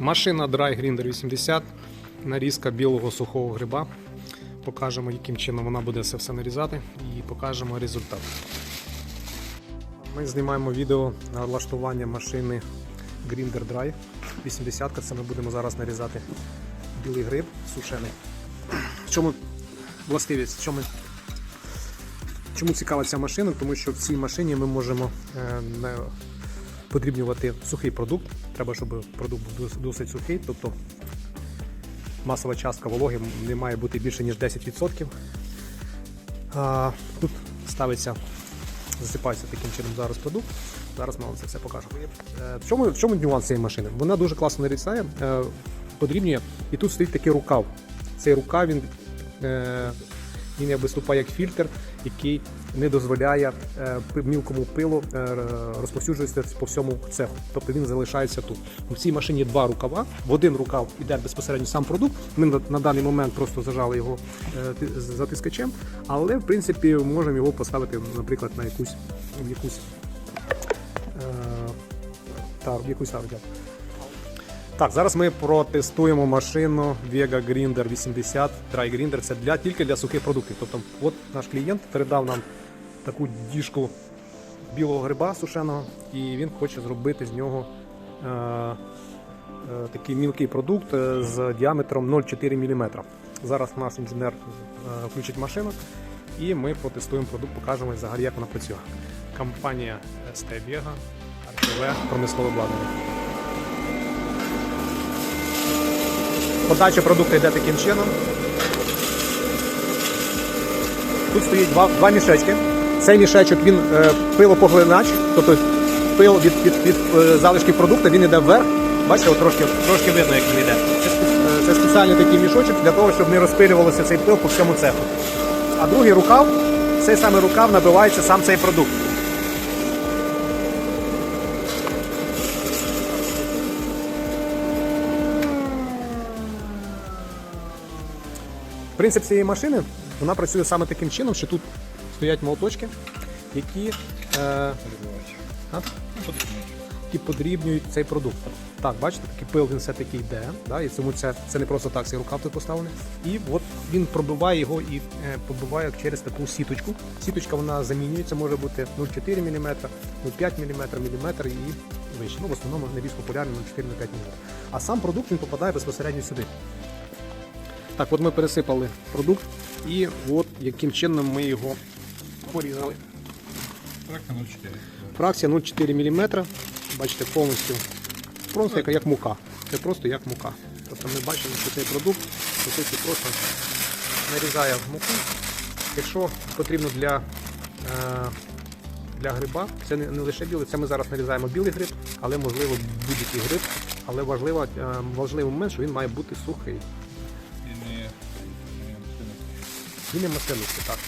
Машина Dry Grinder 80, нарізка білого сухого гриба. Покажемо, яким чином вона буде це все нарізати і покажемо результат. Ми знімаємо відео на влаштування машини Grinder Dry 80. Це ми будемо зараз нарізати білий гриб сушений. В чому властивість? В чому, чому цікава ця машина? Тому що в цій машині ми можемо е, подрібнювати сухий продукт. Треба, щоб продукт був досить сухий, тобто масова частка вологи не має бути більше ніж 10%. А, тут ставиться, засипається таким чином зараз продукт. Зараз ми вам це все покажемо. Е, В чому, в чому нюанс цієї машини? Вона дуже класно нарізає, е, подрібнює, і тут стоїть такий рукав. Цей рукав він, е, він виступає як фільтр, який не дозволяє е, мілкому пилу е, розповсюджуватися по всьому цеху. Тобто він залишається тут. В цій машині два рукава. В один рукав іде безпосередньо сам продукт. Ми на, даний момент просто зажали його е, затискачем, але в принципі можемо його поставити, наприклад, на якусь в якусь тару, в якусь. Так, зараз ми протестуємо машину Vega Grinder 80 Dry Grinder. Це для, тільки для сухих продуктів. Тобто, от наш клієнт передав нам таку діжку білого гриба сушеного, і він хоче зробити з нього е, е, такий мілкий продукт е, з діаметром 0,4 мм. Зараз наш інженер е, включить машину і ми протестуємо продукт, покажемо взагалі, як вона працює. Компанія ST Vega, РТВ, промислове обладнання. Подача продукту йде таким чином. Тут стоїть два, два мішечки. Цей мішечок він е, пилопоглинач, тобто пил від, від, від е, продукту, він йде вверх. Бачите, от трошки, трошки видно, як він йде. Це, е, це спеціальний такий мішочок для того, щоб не розпилювалося цей пил по всьому цеху. А другий рукав, цей самий рукав набивається сам цей продукт. Принцип цієї машини вона працює саме таким чином, що тут стоять молоточки, які, е, а? подрібнюють цей продукт. Так, бачите, такий пил він все-таки йде, да, і цьому це, це не просто так цей рукав тут поставлений. І от він пробиває його і е, пробиває через таку сіточку. Сіточка вона замінюється, може бути 0,4 мм, 0,5 мм, мм і вище. Ну, в основному найбільш популярний 0,4 на 5 мм. А сам продукт він попадає безпосередньо сюди. Так, от ми пересипали продукт, і от яким чином ми його порізали. Фракція 0,4. Фракція 0,4 мм. Бачите, повністю просто як, як мука. Це просто як мука. Тобто ми бачимо, що цей продукт просто нарізає муку. Якщо потрібно для, е, для гриба, це не, не лише білий, це ми зараз нарізаємо білий гриб, але можливо будь-який гриб. Але важливо, е, важливий момент, що він має бути сухий. Змінимо силу, так.